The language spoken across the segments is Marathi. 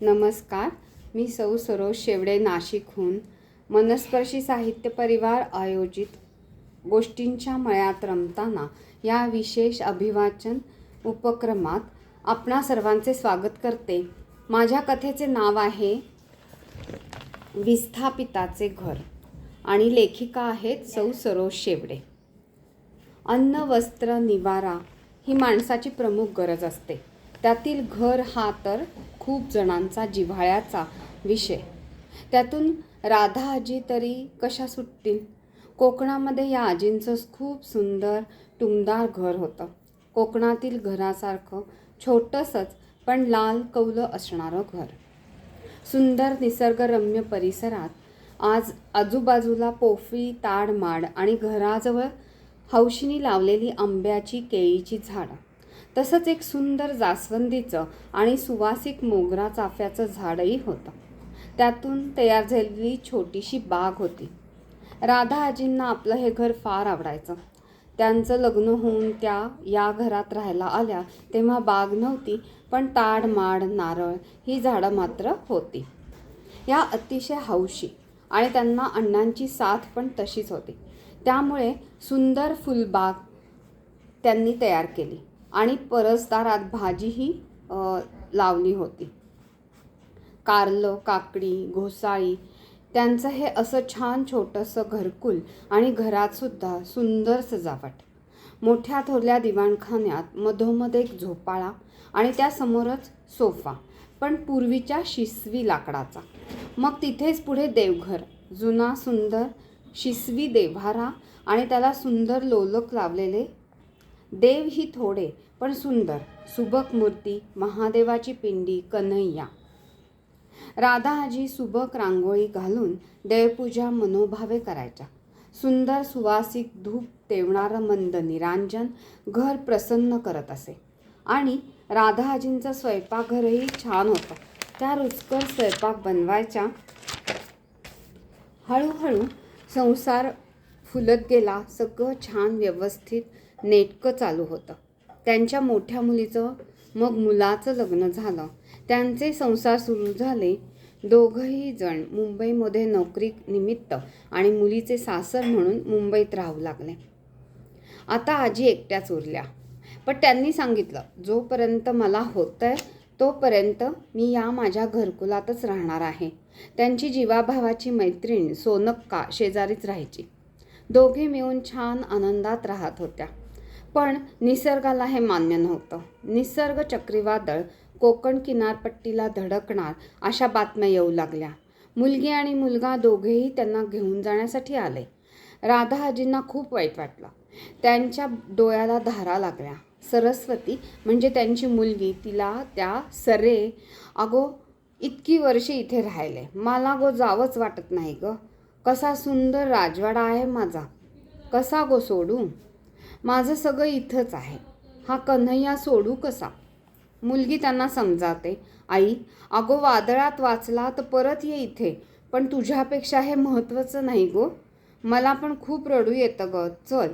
नमस्कार. मी सौ सरोज शेवडे नाशिकहून. मनस्पर्शी साहित्य परिवार आयोजित गोष्टींच्या मळ्यात रमताना या विशेष अभिवाचन उपक्रमात आपणा सर्वांचे स्वागत करते. माझ्या कथेचे नाव आहे विस्थापिताचे घर आणि लेखिका आहेत सौ सरोज शेवडे. अन्न वस्त्र निवारा ही माणसाची प्रमुख गरज असते. त्यातील घर हा तर खूप जणांचा जिव्हाळ्याचा विषय. त्यातून राधा आजी तरी कशा सुटतील? कोकणामध्ये या आजींचं खूप सुंदर टुमदार घर होतं. कोकणातील घरासारखं छोटंसंच पण लाल कौलं असणारं घर. सुंदर निसर्गरम्य परिसरात आज आजूबाजूला पोफळी ताड माड आणि घराजवळ हौशीनी लावलेली आंब्याची केळीची झाडं. तसंच एक सुंदर जास्वंदीचं आणि सुवासिक मोगरा चाफ्याचं झाडही होतं. त्यातून तयार झालेली छोटीशी बाग होती. राधा आजींना आपलं हे घर फार आवडायचं. त्यांचं लग्न होऊन त्या या घरात राहायला आल्या तेव्हा बाग नव्हती पण ताड माड नारळ ही झाडं मात्र होती. या अतिशय हौशी आणि त्यांना अण्णांची साथ पण तशीच होती. त्यामुळे सुंदर फुलबाग त्यांनी तयार केली. आणि परसदारात भाजीही लावली होती. कारलं काकडी घोसाळी त्यांचं हे असं छान छोटंसं घरकुल आणि घरातसुद्धा सुंदर सजावट. मोठ्या थोरल्या दिवाणखान्यात मधोमध एक झोपाळा आणि त्यासमोरच सोफा पण पूर्वीच्या शिसवी लाकडाचा. मग तिथेच पुढे देवघर जुना सुंदर शिसवी देव्हारा आणि त्याला सुंदर लोलक लावलेले देव ही थोडे पण सुंदर सुबक मूर्ती महादेवाची पिंडी कन्हैया. राधा आजी सुबक रांगोळी घालून देवपूजा मनोभावे करायच्या. सुंदर सुवासिक धूप तेवणारं मंद निरांजन घर प्रसन्न करत असे. आणि राधाजींचं स्वयंपाकघरही छान होतं. त्या रुचकर स्वयंपाक बनवायच्या. हळूहळू संसार फुलत गेला. सगळं छान व्यवस्थित नेटकं चालू होतं. त्यांच्या मोठ्या मुलीचं मग मुलाचं लग्न झालं. त्यांचे संसार सुरू झाले. दोघंही जण मुंबईमध्ये नोकरी निमित्त आणि मुलीचे सासर म्हणून मुंबईत राहू लागले. आता आजी एकट्याच उरल्या. पण त्यांनी सांगितलं जोपर्यंत मला होतंय तोपर्यंत मी या माझ्या घरकुलातच राहणार आहे. त्यांची जीवाभावाची मैत्रीण सोनक्का शेजारीच राहायची. दोघे मिळून छान आनंदात राहत होत्या. पण निसर्गाला हे मान्य नव्हतं. निसर्ग चक्रीवादळ कोकण किनारपट्टीला धडकणार अशा बातम्या येऊ लागल्या. मुलगी आणि मुलगा दोघेही त्यांना घेऊन जाण्यासाठी आले. राधाजींना खूप वाईट वाटलं. त्यांच्या डोळ्याला धारा लागल्या. सरस्वती म्हणजे त्यांची मुलगी तिला त्या सरे अगो इतकी वर्षे इथे राहिले. मला गो जावंच वाटत नाही ग. कसा सुंदर राजवाडा आहे माझा. कसा गो सोडू? माझं सगळं इथंच आहे. हा कन्हैया सोडू कसा? मुलगी त्यांना समजाते. आई अगो वादळात वाचला तर परत ये इथे. पण तुझ्यापेक्षा हे महत्त्वाचं नाही गो. मला पण खूप रडू येतं ग. चल.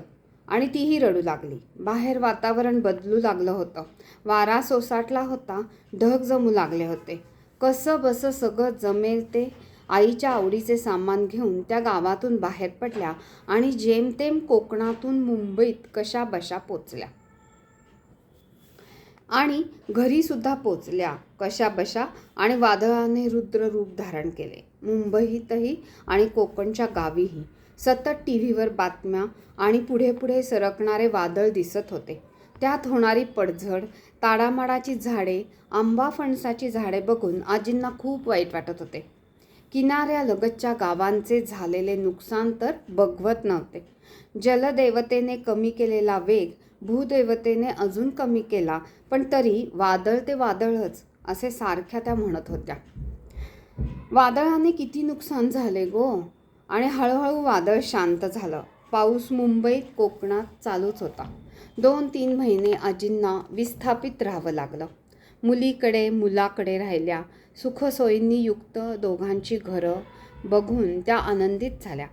आणि तीही रडू लागली. बाहेर वातावरण बदलू लागलं होतं. वारा सोसाटला होता. ढग जमू लागले होते. कसं बसं सगळं जमेल ते आईच्या आवडीचे सामान घेऊन त्या गावातून बाहेर पडल्या आणि जेमतेम कोकणातून मुंबईत कशा बशा पोचल्या. आणि घरीसुद्धा पोचल्या कशा बशा आणि वादळाने रुद्र रूप धारण केले. मुंबईतही आणि कोकणच्या गावीही सतत टी व्हीवर बातम्या आणि पुढे पुढे सरकणारे वादळ दिसत होते. त्यात होणारी पडझड ताडामाडाची झाडे आंबा फणसाची झाडे बघून आजींना खूप वाईट वाटत होते. किनाऱ्यालगतच्या गावांचे झालेले नुकसान तर बघवत नव्हते. जलदेवतेने कमी केलेला वेग भूदेवतेने अजून कमी केला पण तरी वादळ ते वादळच असे सारख्या त्या म्हणत होत्या. वादळाने किती नुकसान झाले गो? आणि हळूहळू वादळ शांत झालं. पाऊस मुंबईत कोकणात चालूच होता. दोन तीन महिने आजींना विस्थापित राहावं लागलं. मुलीकडे मुलाकडे राहिल्या. सुखसोयींनी युक्त दोघांची घरं बघून त्या आनंदित झाल्या.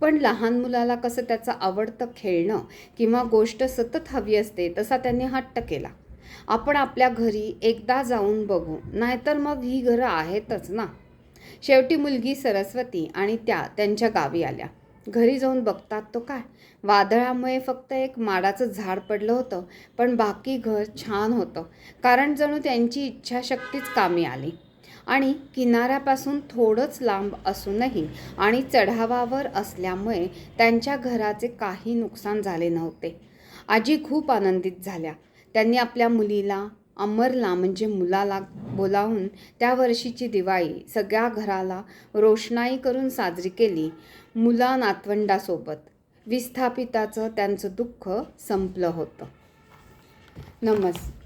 पण लहान मुलाला कसं त्याचं आवडतं खेळणं किंवा गोष्ट सतत हवी असते तसा त्यांनी हट्ट केला. आपण आपल्या घरी एकदा जाऊन बघू नाहीतर मग ही घरं आहेतच ना? शेवटी मुलगी सरस्वती आणि त्या त्यांच्या गावी आल्या. घरी जाऊन बघतात तो काय? वादळामुळे फक्त एक माडाचं झाड पडलं होतं पण बाकी घर छान होतं कारण जणू त्यांची इच्छाशक्तीच कामी आली. आणि किनाऱ्यापासून थोडंच लांब असूनही आणि चढावावर असल्यामुळे त्यांच्या घराचे काही नुकसान झाले नव्हते. आजी खूप आनंदित झाल्या. त्यांनी आपल्या मुलीला अमरला म्हणजे मुलाला बोलावून त्या वर्षीची दिवाळी सगळ्या घराला रोषणाई करून साजरी केली मुला नातवंडासोबत. विस्थापिताचं त्यांचं दुःख संपलं होतं. नमस्कार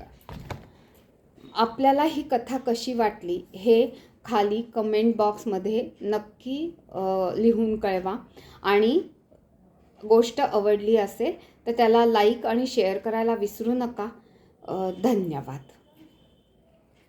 आपल्याला ही कथा कशी वाटली हे खाली कमेंट बॉक्समध्ये नक्की लिहून कळवा. आणि गोष्ट आवडली असेल तर त्याला लाईक आणि शेअर करायला विसरू नका. धन्यवाद.